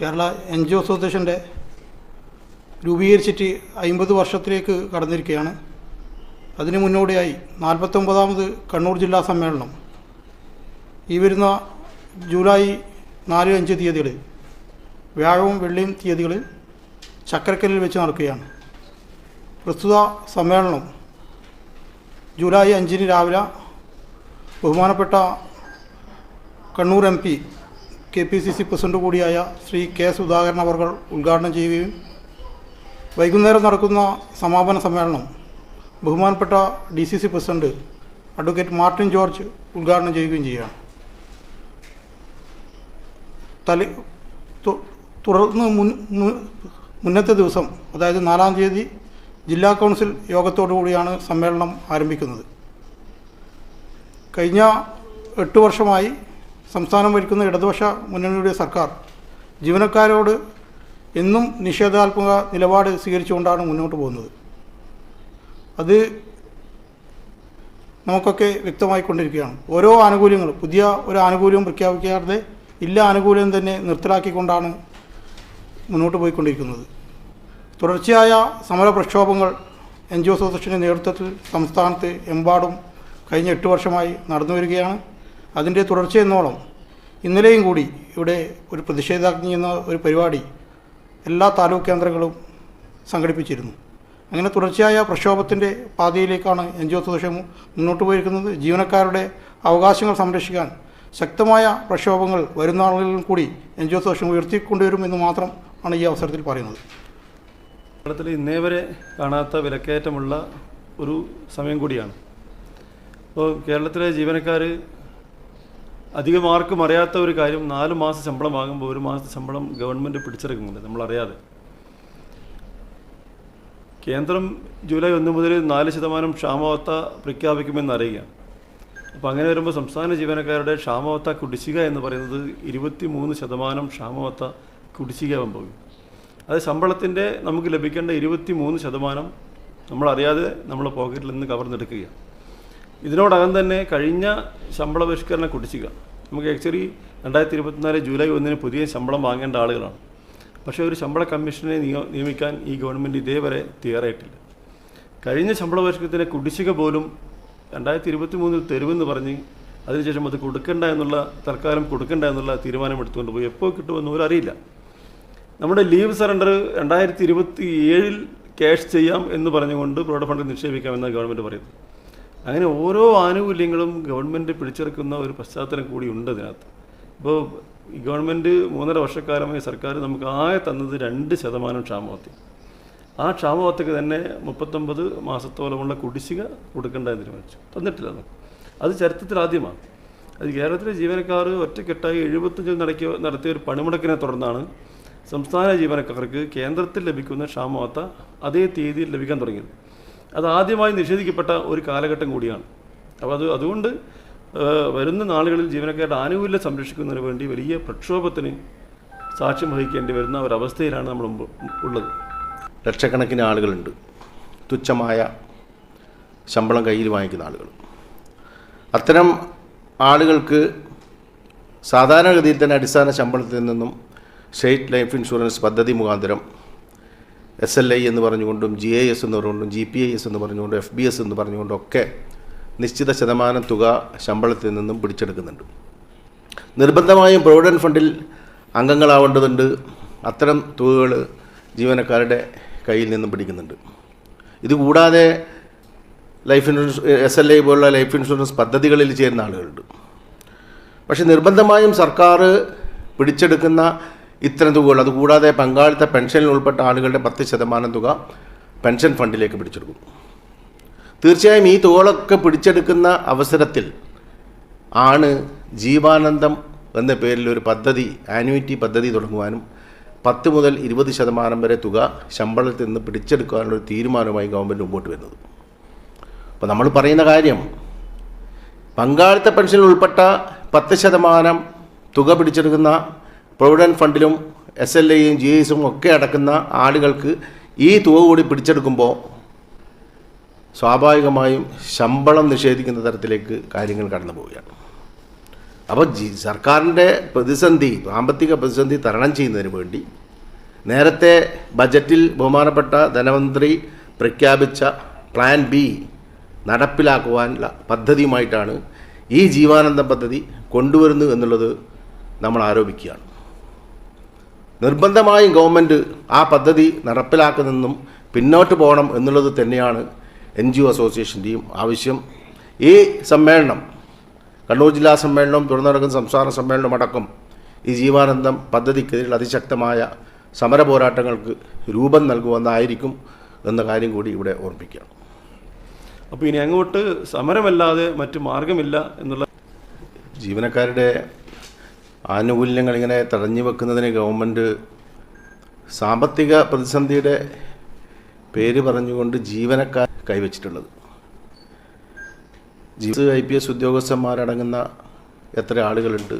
Kerala N G O അസോസിയേഷന്റെ രൂപീകരിച്ചിട്ട് അമ്പത് വർഷത്തിലേക്ക് കടന്നിരിക്കുകയാണ്. അതിന് മുന്നോടിയായി നാൽപ്പത്തൊമ്പതാമത് കണ്ണൂർ ജില്ലാ സമ്മേളനം. ഈ വരുന്ന ജൂലൈ നാല് അഞ്ച് തീയതികളിൽ വ്യാഴവും വെള്ളിയും തീയതികളിൽ ചക്രക്കല്ലിൽ വെച്ച് നടക്കുകയാണ്. പ്രസ്തുത സമ്മേളനം ജൂലൈ അഞ്ചിന് രാവിലെ ബഹുമാനപ്പെട്ട Kannur M P K P C C president കൂടിയായ ശ്രീ കെ സുധാകരൻ അവർ ഉദ്ഘാടനം ചെയ്യുകയും വൈകുന്നേരം നടക്കുന്ന സമാപന സമ്മേളനം ബഹുമാനപ്പെട്ട D C C president advocate Martin George ഉദ്ഘാടനം ചെയ്യുകയും ചെയ്യുകയാണ്. തല തുടർന്ന് മുൻ മുന്നത്തെ ദിവസം അതായത് നാലാം തീയതി ജില്ലാ കൗൺസിൽ യോഗത്തോടു കൂടിയാണ് സമ്മേളനം ആരംഭിക്കുന്നത്. കഴിഞ്ഞ എട്ട് വർഷമായി സംസ്ഥാനം ഭരിക്കുന്ന ഇടതുപക്ഷ മുന്നണിയുടെ സർക്കാർ ജീവനക്കാരോട് എന്നും നിഷേധാത്മക നിലപാട് സ്വീകരിച്ചുകൊണ്ടാണ് മുന്നോട്ട് പോകുന്നത്. അത് നമുക്കൊക്കെ വ്യക്തമായിക്കൊണ്ടിരിക്കുകയാണ് ഓരോ ആനുകൂല്യങ്ങളും പുതിയ ഒരു ആനുകൂല്യവും പ്രഖ്യാപിക്കാതെ ഇല്ല ആനുകൂല്യം തന്നെ നിർത്തലാക്കിക്കൊണ്ടാണ് മുന്നോട്ട് പോയിക്കൊണ്ടിരിക്കുന്നത്. തുടർച്ചയായ സമര പ്രക്ഷോഭങ്ങൾ എൻ ജി ഒ അസോസിയേഷന്റെ നേതൃത്വത്തിൽ സംസ്ഥാനത്ത് എമ്പാടും കഴിഞ്ഞ എട്ട് വർഷമായി നടന്നു വരികയാണ് അതിന്റെ തുടർച്ചയെന്നോളം ഇന്നലെയും കൂടി ഇവിടെ ഒരു പ്രതിഷേധാഗ്നി എന്ന ഒരു പരിപാടി എല്ലാ താലൂക്ക് കേന്ദ്രങ്ങളും സംഘടിപ്പിച്ചിരുന്നു. അങ്ങനെ തുടർച്ചയായ പ്രക്ഷോഭത്തിന്റെ പാതയിലേക്കാണ് എൻ ജി ഒ അസോസിയേഷൻ മുന്നോട്ട് പോയിരിക്കുന്നത്. ജീവനക്കാരുടെ അവകാശങ്ങൾ സംരക്ഷിക്കാൻ ശക്തമായ പ്രക്ഷോഭങ്ങൾ വരുന്ന ആളുകളിലും കൂടി എൻ ജി ഒ അസോസിയേഷൻ ഉയർത്തിക്കൊണ്ടുവരും എന്ന് മാത്രം ആണ് ഈ അവസരത്തിൽ പറയുന്നത്. കേരളത്തിൽ ഇന്നേ വരെ കാണാത്ത വിലക്കയറ്റമുള്ള ഒരു സമയം കൂടിയാണ്. അപ്പോൾ കേരളത്തിലെ ജീവനക്കാർ അധികം ആർക്കും അറിയാത്ത ഒരു കാര്യം നാല് മാസം ശമ്പളം വാങ്ങുമ്പോൾ ഒരു മാസത്തെ ശമ്പളം ഗവൺമെന്റ് പിടിച്ചെടുക്കുന്നുണ്ട്. നമ്മളറിയാതെ. കേന്ദ്രം ജൂലൈ ഒന്ന് മുതൽ നാല് ശതമാനം ക്ഷാമവത്ത പ്രഖ്യാപിക്കുമെന്ന് അറിയുകയാണ്. അപ്പോൾ അങ്ങനെ വരുമ്പോൾ സംസ്ഥാന ജീവനക്കാരുടെ ക്ഷാമവത്ത കുടിശ്ശിക എന്ന് പറയുന്നത് ഇരുപത്തി മൂന്ന് ശതമാനം ക്ഷാമവത്ത കുടിശ്ശികയാവാൻ പോകും. അത് ശമ്പളത്തിന്റെ നമുക്ക് ലഭിക്കേണ്ട ഇരുപത്തി മൂന്ന് ശതമാനം നമ്മളറിയാതെ നമ്മൾ പോക്കറ്റിൽ നിന്ന് കവർന്നെടുക്കുകയാണ്. ഇതിനോടകം തന്നെ കഴിഞ്ഞ ശമ്പള പരിഷ്കരണ കുടിശ്ശിക. നമുക്ക് ആക്ച്വലി രണ്ടായിരത്തി ഇരുപത്തിനാല് ജൂലൈ ഒന്നിന് പുതിയ ശമ്പളം വാങ്ങേണ്ട ആളുകളാണ്. പക്ഷേ ഒരു ശമ്പള കമ്മീഷനെ നിയ- നിയമിക്കാൻ ഈ ഗവൺമെന്റ് ഇതേവരെ തയ്യാറായിട്ടില്ല. കഴിഞ്ഞ ശമ്പള പരിഷ്കരണത്തിന്റെ കുടിശ്ശിക പോലും രണ്ടായിരത്തി ഇരുപത്തി മൂന്നിൽ തരുമെന്ന് പറഞ്ഞ് അതിനുശേഷം അത് കൊടുക്കണ്ട എന്നുള്ള തൽക്കാലം കൊടുക്കണ്ട എന്നുള്ള തീരുമാനം എടുത്തുകൊണ്ട് പോയി. എപ്പോൾ കിട്ടുമെന്ന് പോലും അറിയില്ല. നമ്മുടെ ലീവ് സറണ്ടർ രണ്ടായിരത്തി ഇരുപത്തി ഏഴിൽ ക്യാഷ് ചെയ്യാം എന്ന് പറഞ്ഞുകൊണ്ട് പ്രൊവിഡന്റ് ഫണ്ടിൽ നിക്ഷേപിക്കാമെന്നാണ് ഗവൺമെന്റ് പറയുന്നത്. അങ്ങനെ ഓരോ ആനുകൂല്യങ്ങളും ഗവൺമെന്റ് പിടിച്ചെടുക്കുന്ന ഒരു പശ്ചാത്തലം കൂടി ഉണ്ട് അതിനകത്ത്. ഇപ്പോൾ ഗവൺമെന്റ് മൂന്നര വർഷക്കാലമായി സർക്കാർ നമുക്ക് ആകെ തന്നത് രണ്ട് ശതമാനം ക്ഷാമവത്തി ആ ക്ഷാമവത്തക്ക് തന്നെ മുപ്പത്തൊമ്പത് മാസത്തോളമുള്ള കുടിശ്ശിക കൊടുക്കേണ്ടതെന്ന് തീരുമാനിച്ചു. തന്നിട്ടില്ല നമുക്ക് അത് ചരിത്രത്തിൽ ആദ്യമാണ്. അത് കേരളത്തിലെ ജീവനക്കാർ ഒറ്റക്കെട്ടായി എഴുപത്തഞ്ചിൽ നടക്കിയ നടത്തിയ ഒരു പണിമുടക്കിനെ തുടർന്നാണ് സംസ്ഥാന ജീവനക്കാർക്ക് കേന്ദ്രത്തിൽ ലഭിക്കുന്ന ക്ഷാമവാർത്ത അതേ തീയതിയിൽ ലഭിക്കാൻ തുടങ്ങിയത്. അത് ആദ്യമായി നിഷേധിക്കപ്പെട്ട ഒരു കാലഘട്ടം കൂടിയാണ്. അപ്പോൾ അത് അതുകൊണ്ട് വരുന്ന നാളുകളിൽ ജീവനക്കാരുടെ ആനുകൂല്യം സംരക്ഷിക്കുന്നതിന് വേണ്ടി വലിയ പ്രക്ഷോഭത്തിന് സാക്ഷ്യം വഹിക്കേണ്ടി വരുന്ന ഒരവസ്ഥയിലാണ് നമ്മൾ ഉള്ളത്. ലക്ഷക്കണക്കിന് ആളുകളുണ്ട്. തുച്ഛമായ ശമ്പളം കയ്യിൽ വാങ്ങിക്കുന്ന ആളുകൾ. അത്തരം ആളുകൾക്ക് സാധാരണഗതിയിൽ തന്നെ അടിസ്ഥാന ശമ്പളത്തിൽ നിന്നും സ്റ്റേറ്റ് ലൈഫ് ഇൻഷുറൻസ് പദ്ധതി മുഖാന്തരം എസ് എൽ ഐ എന്ന് പറഞ്ഞുകൊണ്ടും ജി ഐ എസ് എന്ന് പറഞ്ഞുകൊണ്ടും ജി പി ഐ എസ് എന്ന് പറഞ്ഞുകൊണ്ടും എഫ് ബി എസ് എന്ന് പറഞ്ഞുകൊണ്ടും ഒക്കെ നിശ്ചിത ശതമാനം തുക ശമ്പളത്തിൽ നിന്നും പിടിച്ചെടുക്കുന്നുണ്ട്. നിർബന്ധമായും പ്രൊവിഡന്റ് ഫണ്ടിൽ അംഗങ്ങളാവേണ്ടതുണ്ട്. അത്തരം തുകകൾ ജീവനക്കാരുടെ കയ്യിൽ നിന്നും പിടിക്കുന്നുണ്ട്. ഇതുകൂടാതെ life insurance S L I പോലുള്ള ലൈഫ് ഇൻഷുറൻസ് പദ്ധതികളിൽ ചേരുന്ന ആളുകളുണ്ട്. പക്ഷേ നിർബന്ധമായും സർക്കാർ പിടിച്ചെടുക്കുന്ന ഇത്തരം തുകകൾ. അതുകൂടാതെ പങ്കാളിത്ത പെൻഷനിൽ ഉൾപ്പെട്ട ആളുകളുടെ പത്ത് ശതമാനം തുക പെൻഷൻ ഫണ്ടിലേക്ക് പിടിച്ചെടുക്കും. തീർച്ചയായും ഈ തുകകളൊക്കെ പിടിച്ചെടുക്കുന്ന അവസരത്തിൽ ആണ് ജീവാനന്ദം എന്ന പേരിൽ ഒരു പദ്ധതി ആനുവിറ്റി പദ്ധതി തുടങ്ങുവാനും പത്ത് മുതൽ ഇരുപത് ശതമാനം വരെ തുക ശമ്പളത്തിൽ നിന്ന് പിടിച്ചെടുക്കാനുള്ള ഒരു തീരുമാനവുമായി ഗവൺമെന്റ് മുമ്പോട്ട് വരുന്നത്. അപ്പോൾ നമ്മൾ പറയുന്ന കാര്യം പങ്കാളിത്ത പെൻഷനിൽ ഉൾപ്പെട്ട പത്ത് ശതമാനം തുക പിടിച്ചെടുക്കുന്ന പ്രൊവിഡന്റ് ഫണ്ടിലും എസ് എൽ ഐയും ജി എസും ഒക്കെ അടക്കുന്ന ആളുകൾക്ക് ഈ തുക കൂടി പിടിച്ചെടുക്കുമ്പോൾ സ്വാഭാവികമായും ശമ്പളം നിഷേധിക്കുന്ന തരത്തിലേക്ക് കാര്യങ്ങൾ കടന്നു പോവുകയാണ്. അപ്പോൾ ജി സർക്കാരിന്റെ പ്രതിസന്ധി സാമ്പത്തിക പ്രതിസന്ധി തരണം ചെയ്യുന്നതിന് വേണ്ടി നേരത്തെ ബജറ്റിൽ ബഹുമാനപ്പെട്ട ധനമന്ത്രി പ്രഖ്യാപിച്ച പ്ലാൻ ബി നടപ്പിലാക്കുവാനുള്ള പദ്ധതിയുമായിട്ടാണ് ഈ ജീവാനന്ദ പദ്ധതി കൊണ്ടുവരുന്നത് എന്നുള്ളത് നമ്മൾ ആരോപിക്കുകയാണ്. നിർബന്ധമായും ഗവൺമെന്റ് ആ പദ്ധതി നടപ്പിലാക്കുന്നതെന്നും പിന്നോട്ട് പോകണം എന്നുള്ളത് തന്നെയാണ് എൻ ജി ഒ അസോസിയേഷന്റെയും ആവശ്യം. ഈ സമ്മേളനം കണ്ണൂർ ജില്ലാ സമ്മേളനം തുടർന്ന് നടക്കുന്ന സംസ്ഥാന സമ്മേളനം അടക്കം ഈ ജീവാനന്ദം പദ്ധതിക്കെതിരെ അതിശക്തമായ സമര പോരാട്ടങ്ങൾക്ക് രൂപം നൽകുമെന്നായിരിക്കും എന്ന കാര്യം കൂടി ഇവിടെ ഓർമ്മിക്കുകയാണ് അപ്പോൾ ഇനി അങ്ങോട്ട് സമരമല്ലാതെ മറ്റു മാർഗമില്ല എന്നുള്ള ജീവനക്കാരുടെ ആനുകൂല്യങ്ങൾ ഇങ്ങനെ തടഞ്ഞു വെക്കുന്നതിന് ഗവൺമെന്റ് സാമ്പത്തിക പ്രതിസന്ധിയുടെ പേര് പറഞ്ഞുകൊണ്ട് ജീവനക്കാർ കൈവച്ചിട്ടുള്ളത്. ഐ പി എസ് ഉദ്യോഗസ്ഥന്മാരടങ്ങുന്ന എത്ര ആളുകളുണ്ട്?